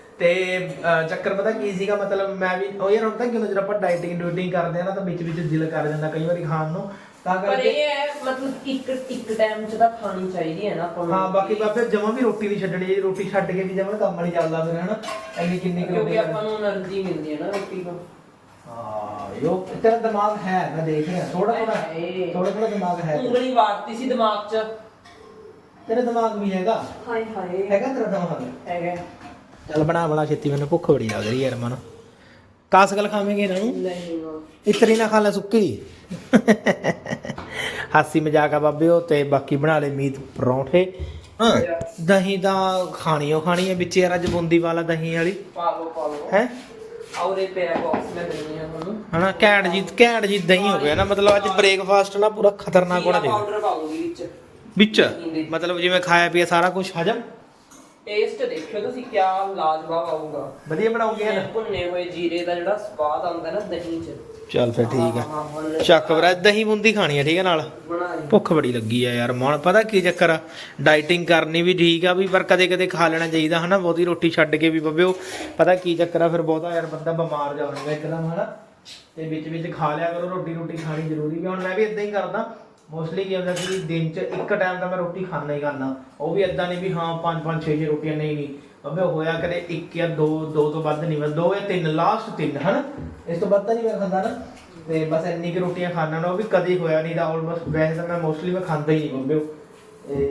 ਤੇ ਚੱਕਰ ਪਤਾ ਕੀ ਸੀਗਾ? ਮਤਲਬ ਮੈਂ ਵੀ ਉਹ ਯਾਰ ਹੁੰਦਾ ਕਿਉਂ ਜਦੋਂ ਆਪਾਂ ਡਾਈਟਿੰਗ ਡੂਟਿੰਗ ਕਰਦੇ ਆ ਨਾ ਤਾਂ ਵਿੱਚ ਵਿੱਚ ਦਿਲ ਕਰ ਜਾਂਦਾ ਕਈ ਵਾਰੀ ਖਾਣ ਨੂੰ। ਤਾਂ ਪਰ ਇਹ ਹੈ ਮਤਲਬ ਇੱਕ ਇੱਕ ਟਾਈਮ ਚ ਤਾਂ ਖਾਣੀ ਚਾਹੀਦੀ ਹੈ ਨਾ ਆਪਾਂ ਨੂੰ। ਹਾਂ ਬਾਕੀ ਬਾਬੇ ਜਮਾਂ ਵੀ ਰੋਟੀ ਨਹੀਂ ਛੱਡਣੀ ਜੀ ਰੋਟੀ ਛੱਡ ਕੇ ਵੀ ਜਮਾਂ ਕੰਮ ਵਾਲੀ ਚੱਲਦਾ ਫਿਰ ਹਨਾ? ਐਨੀ ਕਿੰਨੀ ਕਿਉਂਕਿ ਆਪਾਂ ਨੂੰ એનર્ਜੀ ਮਿਲਦੀ ਹੈ ਨਾ ਰੋਟੀ ਤੋਂ। ਹਾਂ ਯੋ ਤੇਰਾ ਦਿਮਾਗ ਹੈ ਮੈਂ ਦੇਖ ਰਿਹਾ ਥੋੜਾ ਥੋੜਾ ਥੋੜਾ ਥੋੜਾ ਦਿਮਾਗ ਹੈ। ਉਂਗਲੀ ਵਾਰਤੀ ਸੀ ਦਿਮਾਗ ਚ। ਤੇਰਾ ਦਿਮਾਗ ਵੀ ਹੈਗਾ? ਹਾਏ ਹਾਏ। ਹੈਗਾ ਤੇਰਾ ਦਿਮਾਗ? ਹੈਗਾ। ਚੱਲ ਬਣਾ ਬਣਾ ਛੇਤੀ ਮੈਨੂੰ ਭੁੱਖ ਬੜੀ ਲੱਗ ਰਹੀ ਯਾਰ ਮਨ। ਕਾਸਗਲ ਖਾਵੇਂਗੇ ਇਹਨਾਂ ਨੂੰ? ਨਹੀਂ ਇਤਰੀ ਨਾ ਖਾ ਲੈ ਸੁੱਕੀ। ਹਾਸੀ ਮਜ਼ਾਕ ਆ ਬਾਬਿਓ ਤੇ ਬਾਕੀ ਬਣਾ ਲੈ ਮੀਟ ਪਰੌਂਠੇ। ਹਾਂ। ਦਹੀਂ ਤਾਂ ਖਾਣੀ ਓ ਖਾਣੀ ਹੈ ਵਿੱਚ ਯਾਰ ਅੱਜ ਬੂੰਦੀ ਵਾਲਾ ਦਹੀਂ ਵਾਲੀ। ਪਾ ਲਓ ਪਾ ਲਓ। ਹੈ? ਔਰੇ ਪਿਆ ਬਾਕਸ ਮੈਂ ਦਿੰਦੀ ਹਾਂ ਤੁਹਾਨੂੰ। ਹਨਾ ਘੈਂਟ ਜੀ ਘੈਂਟ ਜੀ ਦਹੀਂ ਹੋ ਗਿਆ ਨਾ ਮਤਲਬ ਅੱਜ ਬ੍ਰੇਕਫਾਸਟ ਨਾ ਪੂਰਾ ਖਤਰਨਾਕ ਹੋਣਾ ਚਾਹੀਦਾ। ਪਾਊਡਰ ਪਾਉਂਗੀ ਵਿੱਚ। ਵਿੱਚ? ਮਤਲਬ ਜਿਵੇਂ ਖਾਇਆ ਪੀਆ ਸਾਰਾ ਕੁਝ ਹਜਮ? ਟੇਸਟ ਦੇਖਿਓ ਤੁਸੀਂ ਕਿਆ ਲਾਜਵਾਬ ਆਊਗਾ। ਵਧੀਆ ਬਣਾਉਂਗੇ ਯਾਰ ਭੁੰਨੇ ਹੋਏ ਜੀਰੇ ਦਾ ਜਿਹੜਾ ਸਵਾਦ ਆਉਂਦਾ ਨਾ ਦਹੀਂ 'ਚ। ਚੱਲ ਫਿਰ ਠੀਕ ਆ। ਚੱਕ ਵੀਰਾ ਦਹੀਂ ਬੂੰਦੀ ਖਾਣੀ ਆ ਠੀਕ ਹੈ ਨਾਲ? ਬਣਾ ਲਈ। ਭੁੱਖ ਬੜੀ ਲੱਗੀ ਆ ਯਾਰ ਮਨ ਪਤਾ ਕੀ ਚੱਕਰ ਆ? ਡਾਈਟਿੰਗ ਕਰਨੀ ਵੀ ਠੀਕ ਆ ਵੀ ਪਰ ਕਦੇ ਕਦੇ ਖਾ ਲੈਣਾ ਚਾਹੀਦਾ ਹਨਾ ਬਹੁਤੀ ਰੋਟੀ ਛੱਡ ਕੇ ਵੀ ਬੱਬਿਓ। ਪਤਾ ਕੀ ਚੱਕਰ ਆ ਫਿਰ ਬਹੁਤਾ ਯਾਰ ਬੰਦਾ ਬਿਮਾਰ ਜਾ ਇੱਕਦਮ ਹਨਾ। ਤੇ ਵਿੱਚ ਵਿੱਚ ਖਾ ਲਿਆ ਕਰੋ ਰੋਟੀ ਰੋਟੀ ਖਾਣੀ ਜ਼ਰੂਰੀ ਵੀ ਹੁਣ ਮੈਂ ਵੀ ਇਦਾਂ ਹੀ ਕਰਦਾ ਮੋਸਟਲੀ ਕੀ ਹੁੰਦਾ ਕਿ ਦਿਨ 'ਚ ਇੱਕ ਟਾਈਮ ਤਾਂ ਮੈਂ ਰੋਟੀ ਖਾਣਾ ਹੀ ਖਾਣਾ ਉਹ ਵੀ ਇਦਾਂ ਨਹੀਂ ਵੀ ਹਾਂ, ਪੰਜ ਪੰਜ, ਛੇ ਛੇ ਰੋਟੀਆਂ ਨਹੀਂ ਨਹੀਂ। ਬੱਬੇ ਹੋਇਆ ਕਦੇ ਇੱਕ ਜਾਂ ਦੋ ਦੋ ਤੋਂ ਵੱਧ ਨਹੀਂ ਮੈਂ ਦੋ ਜਾਂ ਤਿੰਨ ਲਾਸਟ ਤਿੰਨ, ਹਨਾ? ਇਸ ਤੋਂ ਵੱਧ ਤਾਂ ਨਹੀਂ ਮੈਂ ਖਾਂਦਾ ਨਾ। ਤੇ ਬਸ ਇੰਨੀ ਕਿ ਰੋਟੀਆਂ ਖਾਣਾ ਨਾ, ਉਹ ਵੀ ਕਦੇ ਹੋਇਆ ਨਹੀਂ, ਤਾਂ ਆਲਮੋਸਟ ਵੈਸੇ ਤਾਂ ਮੈਂ ਮੋਸਟਲੀ ਮੈਂ ਖਾਂਦਾ ਹੀ ਨਹੀਂ ਬੰਬੇ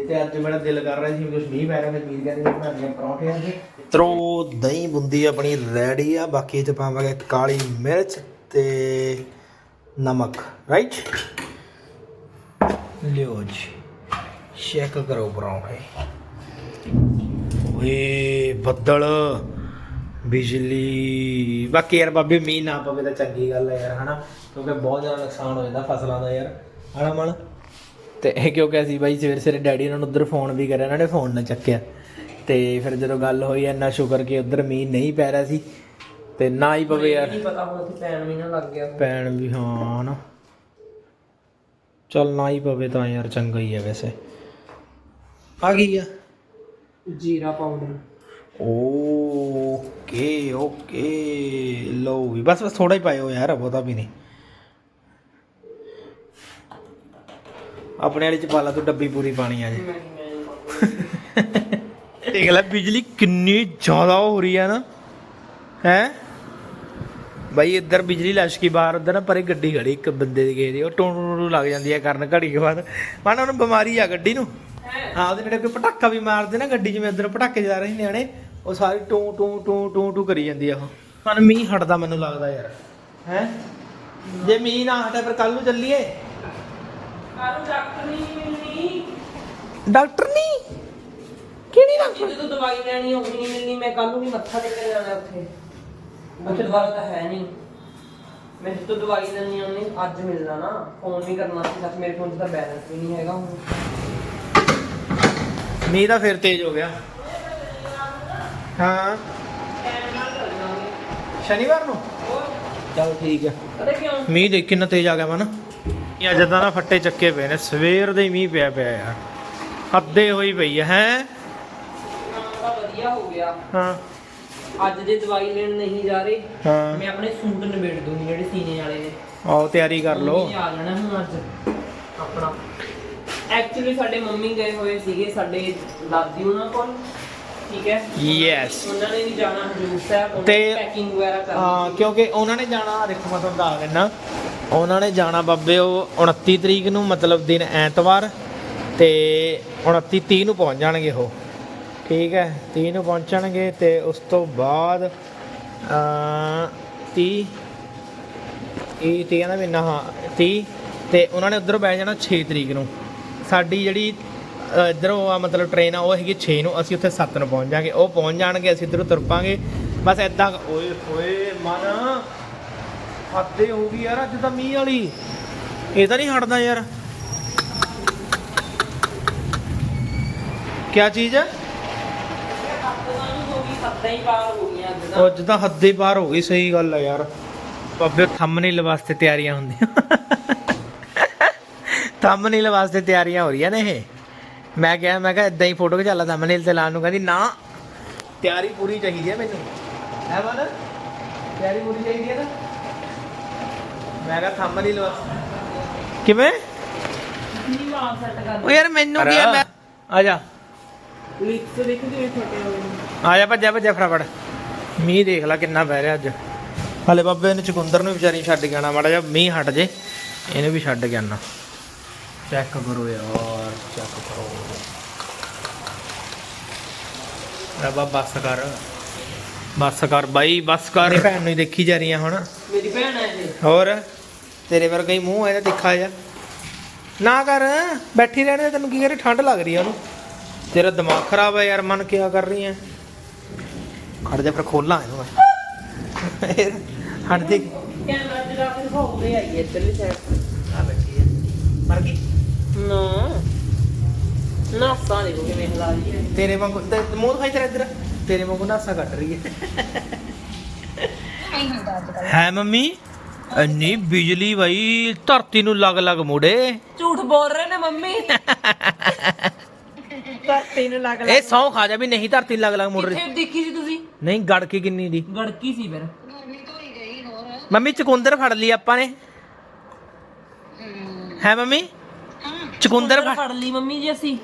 ਤੇ ਅੱਜ ਮੇਰਾ ਦਿਲ ਕਰ ਰਿਹਾ ਸੀ ਕੁਝ ਮੀਂਹ ਪੈ ਰਿਹਾ, ਫਿਰ ਮੀਂਹ ਕਹਿੰਦੇ ਬਣਾਉਂਦੇ ਪਰੌਂਠੇ ਅੱਜ। ਤਰੋ ਦਹੀਂ ਬੁੰਦੀ ਆਪਣੀ ਰੈਡੀ ਆ, ਬਾਕੀ ਇਹ ਚ ਪਾਵਾਂਗੇ ਕਾਲੀ ਮਿਰਚ ਤੇ ਨਮਕ ਰਾਈਟ ਲਿਓ ਜੀ ਚੈੱਕ ਕਰੋ ਪਰੌਂਠੇ। ਓਏ ਬੱਦਲ ਬਿਜਲੀ। ਬਾਕੀ ਯਾਰ ਬਾਬੇ ਮੀਂਹ ਨਾ ਪਵੇ ਤਾਂ ਚੰਗੀ ਗੱਲ ਹੈ ਯਾਰ ਹਨਾ? ਕਿਉਂਕਿ ਬਹੁਤ ਜ਼ਿਆਦਾ ਨੁਕਸਾਨ ਹੋ ਜਾਂਦਾ ਫਸਲਾਂ ਦਾ ਯਾਰ। ਹਨਾ ਮਨ? ਤੇ ਇਹ ਕਿਉਂਕਿ ਅਸੀਂ ਬਾਈ ਸਵੇਰੇ ਸਵੇਰੇ ਡੈਡੀ ਉਹਨਾਂ ਨੂੰ ਉਧਰ ਫੋਨ ਵੀ ਕਰਿਆ ਇਹਨਾਂ ਨੇ ਫੋਨ ਨਾ ਚੱਕਿਆ। ਤੇ ਫਿਰ ਜਦੋਂ ਗੱਲ ਹੋਈ ਇੰਨਾ ਸ਼ੁਕਰ ਕਿ ਉਧਰ ਮੀਂਹ ਨਹੀਂ ਪੈ ਰਿਹਾ ਸੀ। ਤੇ ਨਾ ਹੀ ਪਵੇ ਯਾਰ। ਨਹੀਂ ਪਤਾ ਹੁਣ ਉੱਥੇ ਪੈਣ ਵੀ ਨਾ ਲੱਗ ਗਿਆ। ਪੈਣ ਵੀ ਹਾਂ ਹਨਾ? ਚੱਲ ਨਾ ਹੀ ਪਵੇ ਤਾਂ ਯਾਰ ਚੰਗਾ ਹੀ ਹੈ ਵੈਸੇ। ਆ ਗਈ ਆ। ਜੀਰਾ ਪਾਊਡਰ ਓਕੇ ਓਕੇ। ਲਓ ਵੀ ਬਸ ਬਸ ਥੋੜਾ ਹੀ ਪਾਇਓ ਯਾਰ ਬਹੁਤਾ ਵੀ ਨਹੀਂ। ਆਪਣੇ ਵਾਲੀ ਚ ਪਾ ਲਾ ਤੂੰ ਡੱਬੀ ਪੂਰੀ ਪਾਣੀ ਆ ਜੇ। ਦੇਖ ਲੈ ਬਿਜਲੀ ਕਿੰਨੀ ਜ਼ਿਆਦਾ ਹੋ ਰਹੀ ਹੈ ਨਾ। ਹੈ? ਬਾਈ ਇੱਧਰ ਬਿਜਲੀ ਲਸ਼ਕੀ ਬਾਹਰ ਉੱਧਰ ਨਾ ਪਰੇ ਗੱਡੀ ਖੜੀ ਇੱਕ ਬੰਦੇ ਦੀ ਗਏ ਦੀ ਉਹ ਟੂ ਟੂ ਟੂ ਲੱਗ ਜਾਂਦੀ ਹੈ ਕਰਨ ਘੜੀ ਕੇ ਬਾਅਦ। ਮਾਨਾ ਉਹਨੂੰ ਬਿਮਾਰੀ ਆ ਗੱਡੀ ਨੂੰ। ਹਾਂ ਉਹਦੇ ਨੇੜੇ ਕੋਈ ਪਟਾਕਾ ਵੀ ਮਾਰਦੇ ਨਾ ਗੱਡੀ ਜਿਵੇਂ ਇੱਧਰ ਪਟਾਕੇ ਜਾ ਰਹੇ ਨਿਆਣੇ ਉਹ ਸਾਰੀ ਟੂ ਟੂ ਟੂ ਟੂ ਟੂ ਕਰੀ ਜਾਂਦੀ ਆ ਉਹ। ਪਰ ਮੀਂਹ ਹਟਦਾ ਮੈਨੂੰ ਲੱਗਦਾ ਯਾਰ। ਹੈ? ਜੇ ਮੀਂਹ ਨਾ ਹਟੇ ਫਿਰ ਕੱਲ ਨੂੰ ਚੱਲੀਏ। ਕਾਲੂ ਡਾਕਟਰ ਨਹੀਂ ਮਿਲਣੀ। ਡਾਕਟਰ ਨਹੀਂ? ਕਿਹੜੀ ਡਾਕਟਰ? ਜਦੋਂ ਦਵਾਈ ਲੈਣੀ ਵੀ ਨਹੀਂ ਮਿਲਣੀ ਮੈਂ ਕੱਲ ਨੂੰ ਵੀ ਮੱਥਾ ਟੇਕਣ ਜਾਣਾ ਉੱਥੇ। ਅੱਛਾ ਦਵਾਈ ਤਾਂ ਹੈ ਨਹੀਂ। ਮੈਂ ਜਿੱਦੋਂ ਦਵਾਈ ਲੈਣੀ ਉਹਨੇ ਅੱਜ ਮਿਲਣਾ ਨਾ। ਫੋਨ ਵੀ ਕਰਨਾ ਸੀ ਸੱਚ ਮੇਰੇ ਫੋਨ 'ਚ ਤਾਂ ਬੈਲੈਂਸ ਵੀ ਨਹੀਂ ਹੈਗਾ ਹੁਣ। ਮੀਂਹ ਤਾਂ ਫਿਰ ਤੇਜ਼ ਹੋ ਗਿਆ। ਹਾਂ। ਸ਼ਨੀਵਾਰ ਨੂੰ? ਚਲ ਠੀਕ ਹੈ ਪਤਾ ਕਿਉਂ? ਮੀਂਹ ਦੇਖ ਕਿੰਨਾ ਤੇਜ਼ ਆ ਗਿਆ ਮਨ ਇਹ ਅੱਜ ਤਾਂ ਨਾ ਫੱਟੇ ਚੱਕੇ ਪਏ ਨੇ ਸਵੇਰ ਦੇ ਹੀ ਮੀਂਹ ਪਿਆ ਪਿਆ ਯਾਰ ਹੱਦੇ ਹੋਈ ਪਈ ਹੈ? ਹੈਂ? ਕੰਮ ਤਾਂ ਵਧੀਆ ਹੋ ਗਿਆ। ਹਾਂ। ਅੱਜ ਜੇ ਦਵਾਈ ਲੈਣ ਨਹੀਂ ਜਾ ਰਹੇ ਹਾਂ। ਮੈਂ ਆਪਣੇ ਸੂਟ ਨਿਬੇੜ ਦੂੰਗੀ ਜਿਹੜੇ ਸੀਨੇ ਵਾਲੇ ਨੇ। ਆਓ ਤਿਆਰੀ ਕਰ ਲਓ। ਮੰਮੀ ਨੇ ਆ ਜਾਣਾ ਹੁਣ ਅੱਜ ਆਪਣਾ। ਐਕਚੁਅਲੀ ਸਾਡੇ ਮੰਮੀ ਗਏ ਹੋਏ ਸੀਗੇ ਸਾਡੇ ਦਾਦੀ ਉਹਨਾਂ ਕੋਲ ਠੀਕ ਹੈ? Yes. ਉਹਨਾਂ ਨੇ ਵੀ ਜਾਣਾ ਹਜੂਰ ਸਾਹਿਬ ਉਹਨਾਂ ਤੇ- ਪੈਕਿੰਗ ਵਗੈਰਾ ਕਰਨੀ ਹਾਂ। ਕਿਉਂਕਿ ਉਹਨਾਂ ਨੇ ਜਾਣਾ ਦੇਖੋ ਮੈਂ ਤੁਹਾਨੂੰ ਦੱਸ ਦਿੰਦਾ ਉਹਨਾਂ ਨੇ ਜਾਣਾ ਬਾਬੇ ਉਹ 29 ਤਰੀਕ ਨੂੰ ਮਤਲਬ ਦਿਨ ਐਤਵਾਰ ਤੇ 29 30 ਨੂੰ ਪਹੁੰਚ ਜਾਣਗੇ ਉਹ। ਠੀਕ ਹੈ 30 ਨੂੰ ਪਹੁੰਚਣਗੇ ਤੇ ਉਸ ਤੋਂ ਬਾਅਦ ਅ 30 ਇਹ 30 ਦਾ ਮਹੀਨਾ ਹਾਂ 30 ਤੇ ਉਹਨਾਂ ਨੇ ਉਧਰੋਂ ਬਹਿ ਜਾਣਾ 6 ਤਰੀਕ ਨੂੰ। ਸਾਡੀ ਜਿਹੜੀ ਅ, ਇੱਧਰੋਂ ਆ ਮਤਲਬ ਟ੍ਰੇਨ ਆ ਉਹ ਹੈਗੀ 6 ਨੂੰ ਅਸੀਂ ਉੱਥੇ 7 ਨੂੰ ਪਹੁੰਚ ਜਾਾਂਗੇ ਉਹ ਪਹੁੰਚ ਜਾਣਗੇ ਅਸੀਂ ਇੱਧਰੋਂ ਤੁਰ ਪਾਂਗੇ। ਬਸ ਐਦਾਂ ਓਏ ਹੋਏ ਮਨ ਹੱਦੇ ਹੋ ਗਈ ਯਾਰ ਅੱਜ ਤਾਂ ਮੀਂਹ ਵਾਲੀ। ਇਹ ਤਾਂ ਨਹੀਂ ਹਟਦਾ ਯਾਰ। ਕੀ ਚੀਜ਼ ਹੈ ਹੋ ਹੀ ਪਾਰ ਹੋ ਗਈਆਂ ਅੱਜ ਉਹ ਅੱਜ ਤਾਂ ਹੱਦੇ ਪਾਰ ਹੋ ਗਈ ਸਹੀ ਗੱਲ ਹੈ ਯਾਰ। ਬਾਬੇ ਥੰਬਨੇਲ ਵਾਸਤੇ ਤਿਆਰੀਆਂ ਹੁੰਦੀਆਂ। ਥੰਬਨੇਲ ਵਾਸਤੇ ਤਿਆਰੀਆਂ ਹੋ ਰਹੀਆਂ ਨੇ ਇਹ। ਮੈਂ ਕਿਹਾ ਮੈਂ ਕਿਹਾ ਇਦਾਂ ਹੀ ਫੋਟੋ ਖਿਚਾਲਾ ਥੰਬਨੇਲ ਤੇ ਲਾਉਣ ਨੂੰ। ਕਹਿੰਦੀ ਨਾ ਤਿਆਰੀ ਪੂਰੀ ਚਾਹੀਦੀ ਹੈ ਮੈਨੂੰ। ਹੈ ਮਨ ਤਿਆਰੀ ਪੂਰੀ ਚਾਹੀਦੀ ਹੈ ਨਾ? ਮੈਂ ਕਿਹਾ ਥੰਬਨੇਲ ਵਾਸਤੇ ਕਿਵੇਂ? ਕੀ ਵਾਲ ਸੈੱਟ ਕਰ ਉਹ ਯਾਰ ਮੈਨੂੰ ਕੀ ਹੈ ਮੈਂ ਆ ਜਾ। ਲਿਪਸ ਦੇਖ ਕਿਵੇਂ ਛੋਟੇ ਹੋਏ ਨੇ। ਆ ਜਾ ਭੱਜਿਆ ਭੱਜਿਆ ਫਟਾਫਟ। ਮੀਂਹ ਦੇਖ ਲੈ ਕਿੰਨਾ ਪੈ ਰਿਹਾ ਅੱਜ। ਹਲੇ ਬਾਬੇ ਨੇ ਚਕੁੰਦਰ ਨੂੰ ਵਿਚਾਰੀ ਛੱਡ ਕੇ ਆਣਾ ਮਾੜਾ ਜਿਹਾ ਮੀਂਹ ਹਟ ਜੇ ਇਹਨੂੰ ਵੀ ਛੱਡ ਕੇ ਆਣਾ ਚੈੱਕ ਕਰੋ ਯਾਰ ਚੈੱਕ ਕਰੋ। ਰੱਬਾ ਬੱਸ ਕਰ। ਬੱਸ ਕਰ ਬਾਈ ਬੱਸ ਕਰ। ਭੈਣ ਨੂੰ ਹੀ ਦੇਖੀ ਜਾ ਰਹੀਆਂ ਹੁਣ। ਮੇਰੀ ਭੈਣ ਹੈ ਇਹ। ਹੋਰ? ਤੇਰੇ ਵਰਗਾ ਹੀ ਮੂੰਹ ਹੈ ਇਹਦਾ ਤਿੱਖਾ ਜਿਹਾ। ਨਾ ਕਰ ਬੈਠੀ ਰਹਿਣ ਦੇ ਤੈਨੂੰ ਕੀ ਕਰੇ ਠੰਡ ਲੱਗ ਰਹੀ ਆ ਉਹਨੂੰ। ਤੇਰਾ ਦਿਮਾਗ ਖਰਾਬ ਹੈ ਯਾਰ ਮਨ ਕਿਆ ਕਰ ਰਹੀ ਹੈ ਖੜ ਜਾ ਫਿਰ ਖੋਲਾਂ ਇਹਨੂੰ ਮੈਂ। ਹਟ ਦੇ। ਕੈਮਰਾ ਜਗਾ ਕੇ ਦਿਖਾਉਂਦੇ ਆਈ ਇੱਧਰਲੀ ਸਾਈਡ ਆ ਬੈਠੀ ਹੈ ਮਰ ਗਈ ਨਾ ਨਾਸਾਂ ਦੇਖੋ ਕਿਵੇਂ ਹਿਲਾ ਰਹੀ ਹੈ। ਤੇਰੇ ਵਾਂਗੂ ਤੇ ਮੂੰਹ ਦਿਖਾਈ ਤੇਰਾ ਇੱਧਰ। ਤੇਰੇ ਵਾਂਗੂ ਨਾਸਾ ਕੱਟ ਰਹੀ ਹੈ। ਹੈ ਮੰਮੀ ਇੰਨੀ ਬਿਜਲੀ ਬਾਈ ਧਰਤੀ ਨੂੰ ਲੱਗ ਲੱਗ ਮੋੜੇ। ਝੂਠ ਬੋਲ ਰਹੇ ਨੇ ਮੰਮੀ। ਧਰਤੀ ਨੂੰ ਲੱਗ ਇਹ ਸੌ ਖਾ ਜਾ ਵੀ ਨਹੀਂ ਧਰਤੀ ਲੱਗ ਲੱਗ ਮੁੜ ਰਹੀ ਕਿੱਥੇ ਦੇਖੀ ਸੀ ਤੁਸੀਂ? ਨਹੀਂ ਗੜ ਕੇ ਕਿੰਨੀ ਦੀ? ਗੜਕੀ ਸੀ ਫਿਰ। ਮੰਮੀ ਚਕੁੰਦਰ ਫੜ ਲਈ ਆਪਾਂ ਨੇ। ਹੈ ਮੰਮੀ? ਚਕੁੰਦਰ ਫੜ ਫੜ ਲਈ ਮੰਮੀ ਜੀ ਅਸੀਂ।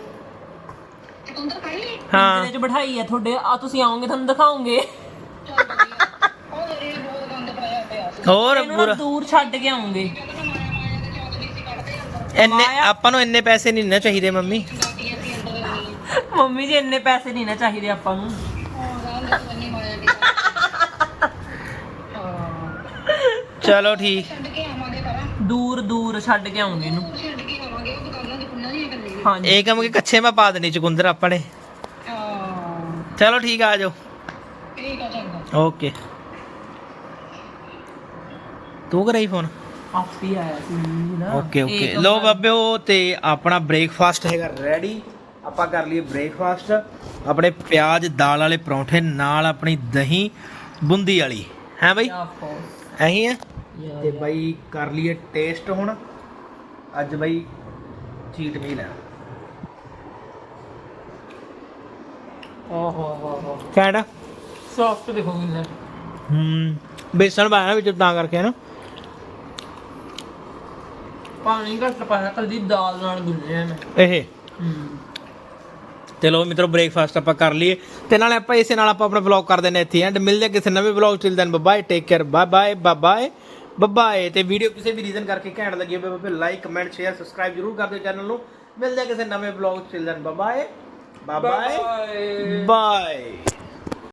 ਹਾਂ। ਪਿੰਜਰੇ 'ਚ ਬਿਠਾਈ ਆ ਤੁਹਾਡੇ। ਆ ਤੁਸੀਂ ਆਓਗੇ ਤੁਹਾਨੂੰ ਦਿਖਾਉਂਗੇ। ਹੋਰ ਪੂਰਾ ਦੂਰ ਛੱਡ ਕੇ ਆਉਂਗੇ। ਇੰਨੇ ਆਪਾਂ ਨੂੰ ਇੰਨੇ ਪੈਸੇ ਨਹੀਂ ਨਾ ਚਾਹੀਦੇ ਮੰਮੀ। ਮੰਮੀ ਜੀ ਇੰਨੇ ਪੈਸੇ ਨਹੀਂ ਨਾ ਚਾਹੀਦੇ ਆਪਾਂ ਨੂੰ। ਚਲੋ ਠੀਕ। ਦੂਰ ਦੂਰ ਛੱਡ ਕੇ ਆਉਂਗੇ ਇਹਨੂੰ। ਹਾਂਜੀ। ਇਹ ਕੰਮ ਕਿ ਕੱਛੇ ਮੈਂ ਪਾ ਦੇਣੀ ਚਕੁੰਦਰ ਆਪਾਂ ਨੇ ਚਲੋ ਠੀਕ ਆ ਆ ਜਾਓ। ਓਕੇ। ਤੂੰ ਕਰਾਈ ਫੋਨ? ਆਪੀ ਆਇਆ ਸੀ ਨਾ। Okay okay. ਲੋ ਬਾਬਿਓ ਤੇ ਆਪਣਾ ਬ੍ਰੇਕਫਾਸਟ ਹੈਗਾ ਰੈਡੀ ਆਪਾਂ ਕਰ ਲਈਏ ਬ੍ਰੇਕਫਾਸਟ ਆਪਣੇ ਪਿਆਜ਼ ਦਾਲ ਵਾਲੇ ਪਰੌਂਠੇ ਨਾਲ ਆਪਣੀ ਦਹੀਂ ਬੁੰਦੀ ਵਾਲੀ। ਹੈ ਬਾਈ? ਐਹੀ ਹੈ? ਤੇ ਬਾਈ ਕਰ ਲਈਏ ਟੇਸਟ ਹੁਣ। ਅੱਜ ਬਾਈ ਚੀਟ ਮੀਲ ਹੈ। ਓਹ ਹੋ ਹੋ ਹੋ ਕਿਹੜਾ ਸੌਫਟ ਦੇਖੋ ਕਿੰਨਾ ਹੂੰ। ਬੇਸਣ ਪਾਇਆ ਵਿੱਚ ਤਾਂ ਕਰਕੇ ਨਾ। ਪਾਣੀ ਘੱਟ ਪਾਇਆ ਕਦੀ ਦਾਲ ਨਾਲ ਗੁੰਨਿਆ ਮੈਂ। ਇਹ? ਹੂੰ। ਤੇ ਲੋ ਮਿੱਤਰੋ ਬ੍ਰੇਕਫਾਸਟ ਆਪਾਂ ਕਰ ਲਈਏ। ਤੇ ਨਾਲੇ ਆਪਾਂ ਇਸੇ ਨਾਲ ਆਪਾਂ ਆਪਣਾ ਵਲੌਗ ਕਰ ਦਿੰਦੇ ਇੱਥੇ ਐਂਡ ਮਿਲਦੇ ਕਿਸੇ ਨਵੇਂ vlog chill then bye take care bye bye bye bye ਤੇ ਵੀਡੀਓ ਕਿਸੇ ਵੀ ਰੀਜ਼ਨ ਕਰਕੇ ਘੈਂਟ ਲੱਗੀ ਹੋਵੇ ਬਾਬੇ ਲਾਈਕ ਕਮੈਂਟ ਸ਼ੇਅਰ ਸਬਸਕ੍ਰਾਈਬ ਜਰੂਰ ਕਰ ਦਿਓ ਚੈਨਲ ਨੂੰ। ਮਿਲਦੇ ਕਿਸੇ ਨਵੇਂ vlog chill then bye bye bye